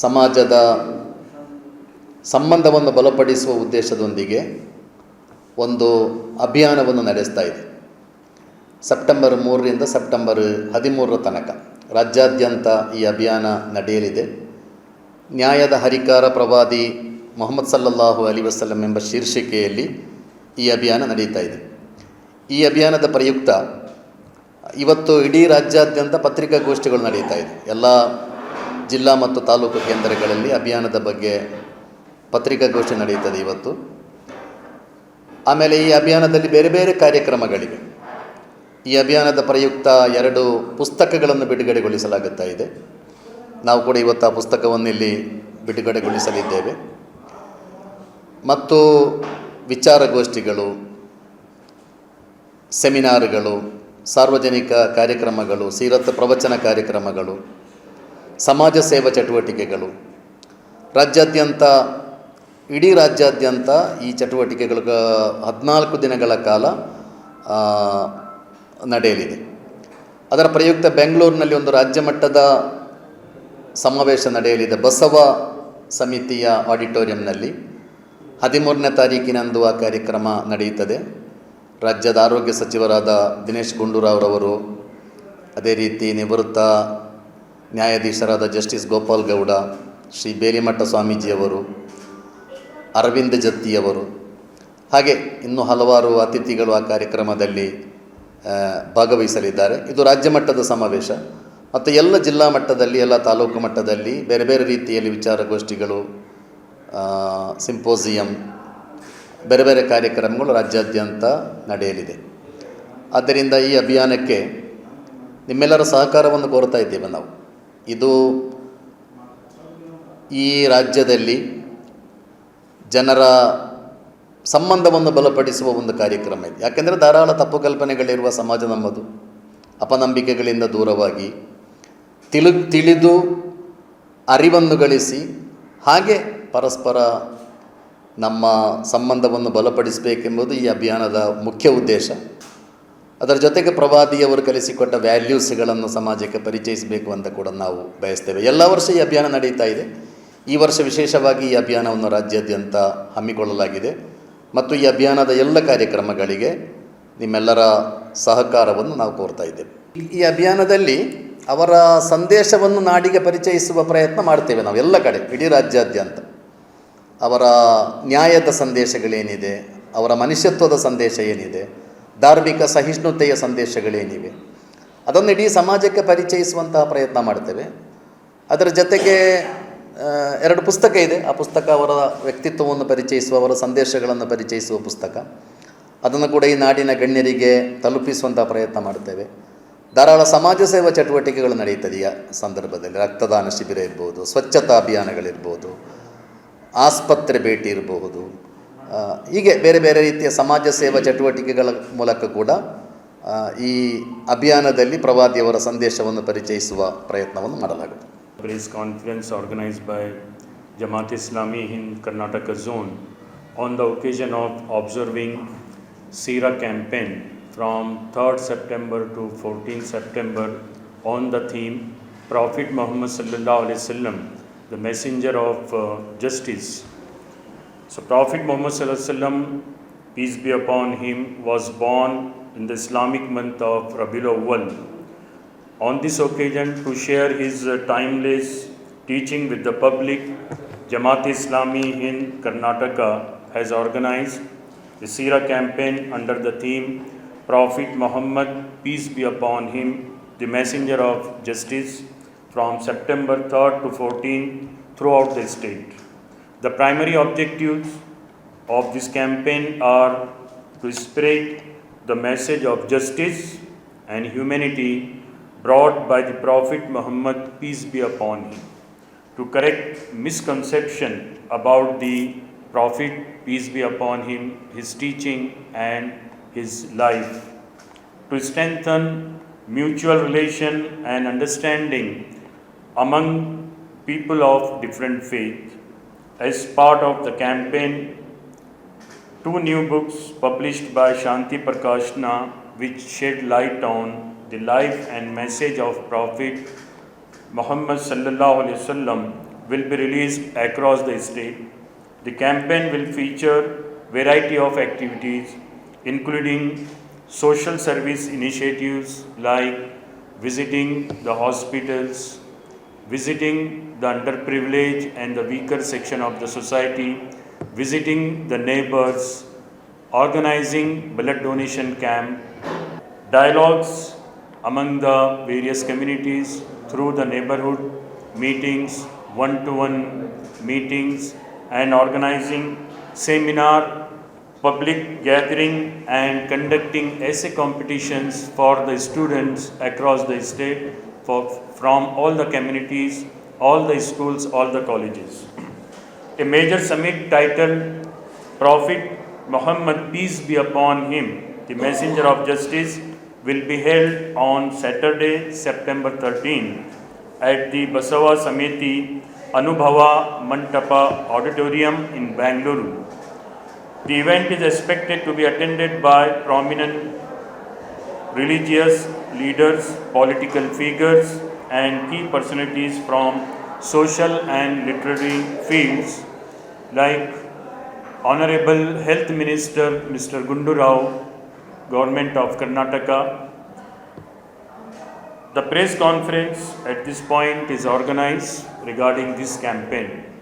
ಸಮಾಜದ ಸಂಬಂಧವನ್ನು ಬಲಪಡಿಸುವ ಉದ್ದೇಶದೊಂದಿಗೆ ಒಂದು ಅಭಿಯಾನವನ್ನು ನಡೆಸ್ತಾ ಇದೆ. ಸೆಪ್ಟೆಂಬರ್ ಮೂರರಿಂದ ಸೆಪ್ಟೆಂಬರ್ ಹದಿಮೂರರ ತನಕ ರಾಜ್ಯಾದ್ಯಂತ ಈ ಅಭಿಯಾನ ನಡೆಯಲಿದೆ. ನ್ಯಾಯದ ಹರಿಕಾರ ಪ್ರವಾದಿ ಮೊಹಮ್ಮದ್ ಸಲ್ಲಲ್ಲಾಹು ಅಲಿ ವಸಲ್ಲಂ ಎಂಬ ಶೀರ್ಷಿಕೆಯಲ್ಲಿ ಈ ಅಭಿಯಾನ ನಡೀತಾ ಇದೆ. ಈ ಅಭಿಯಾನದ ಪ್ರಯುಕ್ತ ಇವತ್ತು ಇಡೀ ರಾಜ್ಯಾದ್ಯಂತ ಪತ್ರಿಕಾಗೋಷ್ಠಿಗಳು ನಡೀತಾ ಇದೆ. ಎಲ್ಲ ಜಿಲ್ಲಾ ಮತ್ತು ತಾಲೂಕು ಕೇಂದ್ರಗಳಲ್ಲಿ ಅಭಿಯಾನದ ಬಗ್ಗೆ ಪತ್ರಿಕಾಗೋಷ್ಠಿ ನಡೆಯುತ್ತದೆ ಇವತ್ತು. ಆಮೇಲೆ ಈ ಅಭಿಯಾನದಲ್ಲಿ ಬೇರೆ ಬೇರೆ ಕಾರ್ಯಕ್ರಮಗಳಿವೆ. ಈ ಅಭಿಯಾನದ ಪ್ರಯುಕ್ತ ಎರಡು ಪುಸ್ತಕಗಳನ್ನು ಬಿಡುಗಡೆಗೊಳಿಸಲಾಗುತ್ತಾ ಇದೆ. ನಾವು ಕೂಡ ಇವತ್ತು ಆ ಪುಸ್ತಕವನ್ನು ಇಲ್ಲಿ ಬಿಡುಗಡೆಗೊಳಿಸಲಿದ್ದೇವೆ. ಮತ್ತು ವಿಚಾರಗೋಷ್ಠಿಗಳು ಸೆಮಿನಾರ್ಗಳು, ಸಾರ್ವಜನಿಕ ಕಾರ್ಯಕ್ರಮಗಳು, ಸೀರತ್ ಪ್ರವಚನ ಕಾರ್ಯಕ್ರಮಗಳು ಸಮಾಜ ಸೇವಾ ಚಟುವಟಿಕೆಗಳು. ರಾಜ್ಯಾದ್ಯಂತ, ಇಡೀ ರಾಜ್ಯಾದ್ಯಂತ ಈ ಚಟುವಟಿಕೆಗಳು ಹದಿನಾಲ್ಕು ದಿನಗಳ ಕಾಲ ನಡೆಯಲಿದೆ. ಅದರ ಪ್ರಯುಕ್ತ ಬೆಂಗಳೂರಿನಲ್ಲಿ ಒಂದು ರಾಜ್ಯ ಮಟ್ಟದ ಸಮಾವೇಶ ನಡೆಯಲಿದೆ. ಬಸವ ಸಮಿತಿಯ ಆಡಿಟೋರಿಯಂನಲ್ಲಿ. ಹದಿಮೂರನೇ ತಾರೀಕಿನಂದು ಆ ಕಾರ್ಯಕ್ರಮ ನಡೆಯುತ್ತದೆ. ರಾಜ್ಯದ ಆರೋಗ್ಯ ಸಚಿವರಾದ ದಿನೇಶ್ ಗುಂಡೂರಾವ್ರವರು ಅದೇ ರೀತಿ ನಿವೃತ್ತ ನ್ಯಾಯಾಧೀಶರಾದ ಜಸ್ಟಿಸ್ ಗೋಪಾಲ್ ಗೌಡ, ಶ್ರೀ ಬೇಲಿಮಠ ಸ್ವಾಮೀಜಿಯವರು, ಅರವಿಂದ್ ಜತ್ತಿಯವರು. ಹಾಗೆ ಇನ್ನು ಹಲವಾರು ಅತಿಥಿಗಳು ಆ ಕಾರ್ಯಕ್ರಮದಲ್ಲಿ ಭಾಗವಹಿಸಲಿದ್ದಾರೆ. ಇದು ರಾಜ್ಯ ಮಟ್ಟದ ಸಮಾವೇಶ. ಮತ್ತು ಎಲ್ಲ ಜಿಲ್ಲಾ ಮಟ್ಟದಲ್ಲಿ, ಎಲ್ಲ ತಾಲೂಕು ಮಟ್ಟದಲ್ಲಿ ಬೇರೆ ಬೇರೆ ರೀತಿಯಲ್ಲಿ ವಿಚಾರಗೋಷ್ಠಿಗಳು ಸಿಂಪೋಸಿಯಂ, ಬೇರೆ ಬೇರೆ ಕಾರ್ಯಕ್ರಮಗಳು ರಾಜ್ಯಾದ್ಯಂತ ನಡೆಯಲಿದೆ. ಆದ್ದರಿಂದ ಈ ಅಭಿಯಾನಕ್ಕೆ ನಿಮ್ಮೆಲ್ಲರ ಸಹಕಾರವನ್ನು ಕೋರ್ತಾ ಇದ್ದೇವೆ ನಾವು. ಇದು ಈ ರಾಜ್ಯದಲ್ಲಿ ಜನರ ಸಂಬಂಧವನ್ನು ಬಲಪಡಿಸುವ ಒಂದು ಕಾರ್ಯಕ್ರಮ ಇದೆ. ಯಾಕೆಂದರೆ ಧಾರಾಳ ತಪ್ಪು ಕಲ್ಪನೆಗಳಿರುವ ಸಮಾಜ ನಮ್ಮದು. ಅಪನಂಬಿಕೆಗಳಿಂದ ದೂರವಾಗಿ ತಿಳು, ತಿಳಿದು ಅರಿವನ್ನು ಗಳಿಸಿ ಹಾಗೆ ಪರಸ್ಪರ ನಮ್ಮ ಸಂಬಂಧವನ್ನು ಬಲಪಡಿಸಬೇಕೆಂಬುದು ಈ ಅಭಿಯಾನದ ಮುಖ್ಯ ಉದ್ದೇಶ. ಅದರ ಜೊತೆಗೆ ಪ್ರವಾದಿಯವರು ಕಲಿಸಿಕೊಟ್ಟ ವ್ಯಾಲ್ಯೂಸ್ಗಳನ್ನು ಸಮಾಜಕ್ಕೆ ಪರಿಚಯಿಸಬೇಕು ಅಂತ ಕೂಡ ನಾವು ಬಯಸ್ತೇವೆ. ಎಲ್ಲ ವರ್ಷ ಈ ಅಭಿಯಾನ ನಡೀತಾ ಇದೆ. ಈ ವರ್ಷ ವಿಶೇಷವಾಗಿ ಈ ಅಭಿಯಾನವನ್ನು ರಾಜ್ಯಾದ್ಯಂತ ಹಮ್ಮಿಕೊಳ್ಳಲಾಗಿದೆ. ಮತ್ತು ಈ ಅಭಿಯಾನದ ಎಲ್ಲ ಕಾರ್ಯಕ್ರಮಗಳಿಗೆ ನಿಮ್ಮೆಲ್ಲರ ಸಹಕಾರವನ್ನು ನಾವು ಕೋರ್ತಾ ಇದ್ದೇವೆ. ಈ- ಅಭಿಯಾನದಲ್ಲಿ ಅವರ ಸಂದೇಶವನ್ನು ನಾಡಿಗೆ ಪರಿಚಯಿಸುವ ಪ್ರಯತ್ನ ಮಾಡ್ತೇವೆ ನಾವು ಎಲ್ಲ ಕಡೆ, ಇಡೀ ರಾಜ್ಯಾದ್ಯಂತ. ಅವರ ನ್ಯಾಯದ ಸಂದೇಶಗಳೇನಿದೆ, ಅವರ ಮನುಷ್ಯತ್ವದ ಸಂದೇಶ ಏನಿದೆ ಧಾರ್ಮಿಕ ಸಹಿಷ್ಣುತೆಯ ಸಂದೇಶಗಳೇನಿವೆ ಅದನ್ನು ಇಡೀ ಸಮಾಜಕ್ಕೆ ಪರಿಚಯಿಸುವಂತಹ ಪ್ರಯತ್ನ ಮಾಡ್ತೇವೆ. ಅದರ ಜೊತೆಗೆ ಎರಡು ಪುಸ್ತಕ ಇದೆ. ಆ ಪುಸ್ತಕ ಅವರ ವ್ಯಕ್ತಿತ್ವವನ್ನು ಪರಿಚಯಿಸುವ, ಅವರ ಸಂದೇಶಗಳನ್ನು ಪರಿಚಯಿಸುವ ಪುಸ್ತಕ. ಅದನ್ನು ಕೂಡ ಈ ನಾಡಿನ ಗಣ್ಯರಿಗೆ ತಲುಪಿಸುವಂಥ ಪ್ರಯತ್ನ ಮಾಡ್ತೇವೆ. ಧಾರಾಳ ಸಮಾಜ ಸೇವಾ ಚಟುವಟಿಕೆಗಳು ನಡೆಯುತ್ತದೆ ಈ ಸಂದರ್ಭದಲ್ಲಿ? ರಕ್ತದಾನ ಶಿಬಿರ ಇರ್ಬೋದು, ಸ್ವಚ್ಛತಾ ಅಭಿಯಾನಗಳಿರ್ಬೋದು, ಆಸ್ಪತ್ರೆ ಭೇಟಿ ಇರಬಹುದು ಹೀಗೆ ಬೇರೆ ಬೇರೆ ರೀತಿಯ ಸಮಾಜ ಸೇವಾ ಚಟುವಟಿಕೆಗಳ ಮೂಲಕ ಕೂಡ ಈ ಅಭಿಯಾನದಲ್ಲಿ ಪ್ರವಾದಿಯವರ ಸಂದೇಶವನ್ನು ಪರಿಚಯಿಸುವ ಪ್ರಯತ್ನವನ್ನು ಮಾಡಲಾಗುತ್ತೆ press conference organise by Jamaat Islami Hind Karnataka zone on the occasion of observing Seerah campaign from third September to fourteen September on the theme prophet Muhammad ಸಲ್ಲಾ alloys the messenger of justice so Prophet Muhammad peace be upon him was born in the Islamic month of Rabiul Awwal on this occasion, to share his uh, timeless teaching with the public, Jamaat Islami in Karnataka has organized the Sira campaign under the theme Prophet Muhammad, peace be upon him, the messenger of justice, from September 3rd to 14th throughout the state. The primary objectives of this campaign are to spread the message of justice and humanity brought by the Prophet Muhammad, peace be upon him, to correct misconception about the Prophet, peace be upon him, his teaching and his life, to strengthen mutual relation and understanding among people of different faith. As part of the campaign, two new books published by Shanti Prakashna which shed light on the life and message of Prophet Muhammad sallallahu alaihi wasallam will be released across the state. The campaign will feature variety of activities including social service initiatives like visiting the hospitals, visiting the underprivileged and the weaker section of the society, visiting the neighbors, organizing blood donation camp, dialogues among the various communities through the neighborhood meetings, one-to-one meetings and organizing seminar, public gathering and conducting essay competitions for the students across the state for, from all the communities, all the schools, all the colleges. A major summit titled Prophet Muhammad, peace be upon him, the messenger of justice, will be held on Saturday, September 13 at the Basava Samiti Anubhava Mantapa Auditorium in Bangalore. The event is expected to be attended by prominent religious leaders, political figures, and key personalities from social and literary fields like Honorable Health Minister Mr. Gundu Rao, Government of Karnataka. The press conference at this point is organized regarding this campaign.